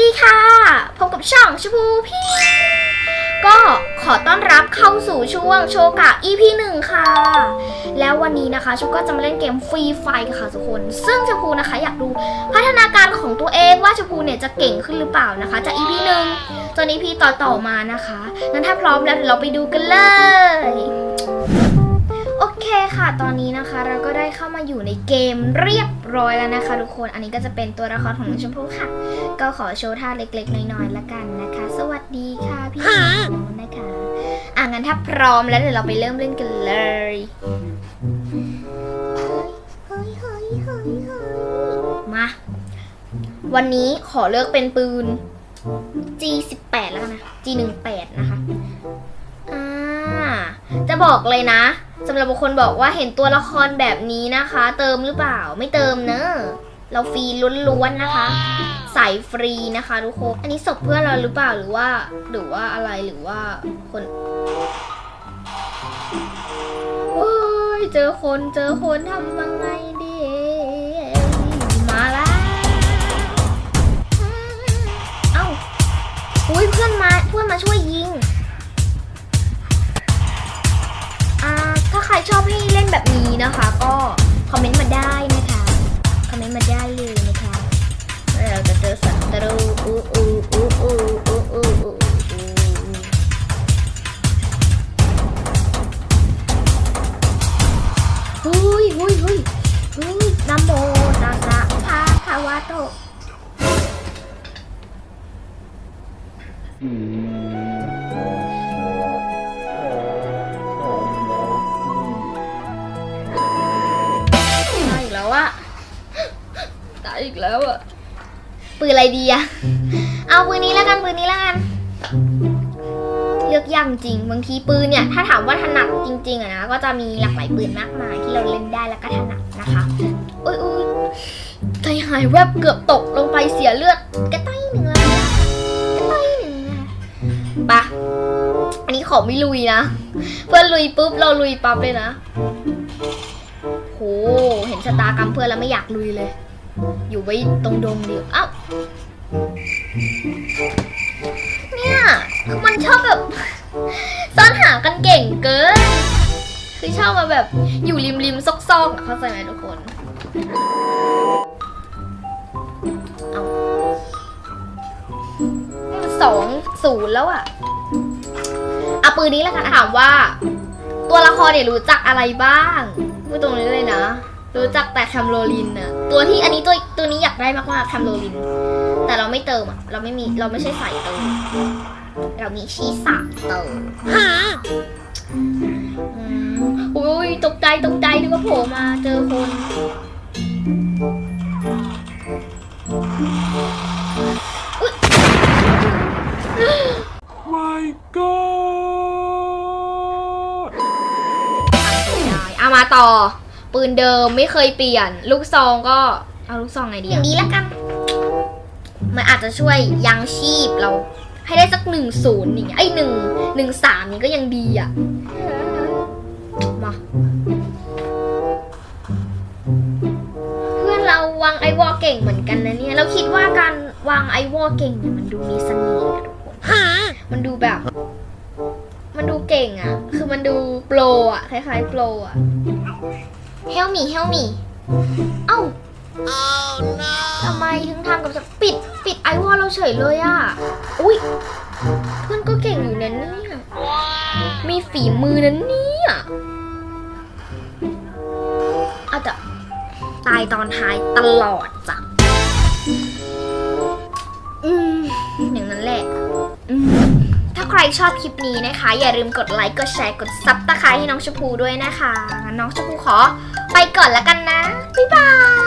ดีค่ะพบกับช่องชมพูพี่ก็ขอต้อนรับเข้าสู่ช่วงโชกะ EP 1 ค่ะ แล้ววันนี้นะคะชูก็จะมาเล่นเกมฟรีไฟกันค่ะทุกคน ซึ่งชมพูนะคะอยากดูพัฒนาการของตัวเองว่าชมพูเนี่ยจะเก่งขึ้นหรือเปล่านะคะ จาก EP 1จน EP ต่อต่อๆมานะคะนั้นถ้าพร้อมแล้วเราไปดูกันเลย คค่ะ ตอนนี้นะคะ เราก็ได้เข้ามาอยู่ในเกมเรียบร้อยแล้วนะคะทุกคน อันนี้ก็จะเป็นตัวละครของน้องชมพู่ค่ะ ก็ขอโชว์ท่าเล็กๆน้อยๆละกันนะคะ สวัสดีค่ะพี่หนูนะคะ อะงั้นถ้าพร้อมแล้วเดี๋ยวเราไปเริ่มเล่นกันเลยเฮ้ยเฮ้ยเฮ้ยเฮ้ยมา วันนี้ขอเลือกเป็นปืน G18 แล้วกันนะ G18 นะคะ อ่า จะบอกเลยนะ สำหรับบุคคลบอกว่าเห็นตัวละครแบบนี้นะคะ เติมหรือเปล่าไม่เติมเนอะเราฟรีล้วนๆนะคะใส่ฟรีนะคะทุกคนอันนี้ศพเพื่อนเราหรือเปล่าหรือว่า หรือว่าอะไรหรือว่าคนโอ้ยเจอคนเจอคนทำยังไงดีมาแล้วเอ้าอุ้ยเพื่อนมาเพื่อนมาช่วยยิง ใครชอบให้เล่นแบบนี้นะคะ ก็คอมเมนต์มาได้นะคะ คอมเมนต์มาได้เลยนะคะเราจะเจอสัตรูอู้อู้อู้อู้อู้อู้อู้ฮุยฮุยฮุยฮุยนะโมตัสสะภะคะวะโต Mm-hmm. อีกแล้วอะปืนอะไรดีอะเอาปืนนี้แล้วกันปืนนี้แล้วกัน เลือกยากจริง บางทีปืนเนี่ย ถ้าถามว่าถนัดจริงๆอะนะ ก็จะมีหลากหลายปืนมากมายที่เราเล่นได้แล้วก็ถนัดนะคะอุ้ยอุ้ยใจหายแวบเกือบตกลงไปเสียเลือดกระต้อยหนึ่งเลยนะกระต้อยหนึ่งนะปะอันนี้ขอไม่ลุยนะ เพื่อนลุยปุ๊บเราลุยปั๊บเลยนะโหเห็นชะตากรรมเพื่อนแล้วไม่อยากลุยเลย อยู่ไว้ตรงดงเดียวเอ้าเนี่ยคือมันชอบแบบซ่อนหากันเก่งเกิน คือชอบมาแบบอยู่ริมริมๆซอกๆอะเข้าใจไหมทุกคนเอาสองศูนย์แล้วอะอะปืนนี้แล้วกันถามว่า ตัวละครเนี่ยรู้จักอะไรบ้างพูดตรงนี้เลยนะ รู้จักแต่แคมโรลินอะตัวที่อันนี้ตัวตัวนี้อยากได้มากๆแคมโรลิน แต่เราไม่เติมอะเราไม่มีเราไม่ใช่สายเติม เรามีชีสามเติมอืมอุ้ยตกใจตกใจนึกว่าโผล่มาเจอคนอุ๊ย My God! ได้เอามาต่อ ปืนเดิมไม่เคยเปลี่ยน ลูกซองก็เอาลูกซองไงดีอย่างนี้ละกัน มันอาจจะช่วยยังชีพเราให้ได้สักหนึ่งศูนย์อย่างเงี้ยไอ้หนึ่งหนึ่งสามนี่ก็ยังดีอะ มา เพื่อนเราวางไอวอลเก่งเหมือนกันนะเนี่ย เราคิดว่าการวางไอวอลเก่งเนี่ยมันดูมีเสน่ห์อะทุกคนมันดูแบบ มันดูเก่งอะ คือมันดูโปรอะคล้ายๆโปรอะ เฮลมี่เฮลมี่เอ้าทำไมถึงทำกับฉันปิดปิดไอวอลเราเฉยเลยอะ อุ้ยเพื่อนก็เก่งอยู่นะเนี่ยมีฝีมือนั้นเนี่ยอาจจะตายตอนท้ายตลอดจ้ะาใครชอบคลิปนี้นะคะ อย่าลืมกดไลค์กดแชร์กดซับตะไคร้ให้น้องชมพูด้วยนะคะนน้องชมพูขอไปก่อนแล้วกันนะ บ๊ายบาย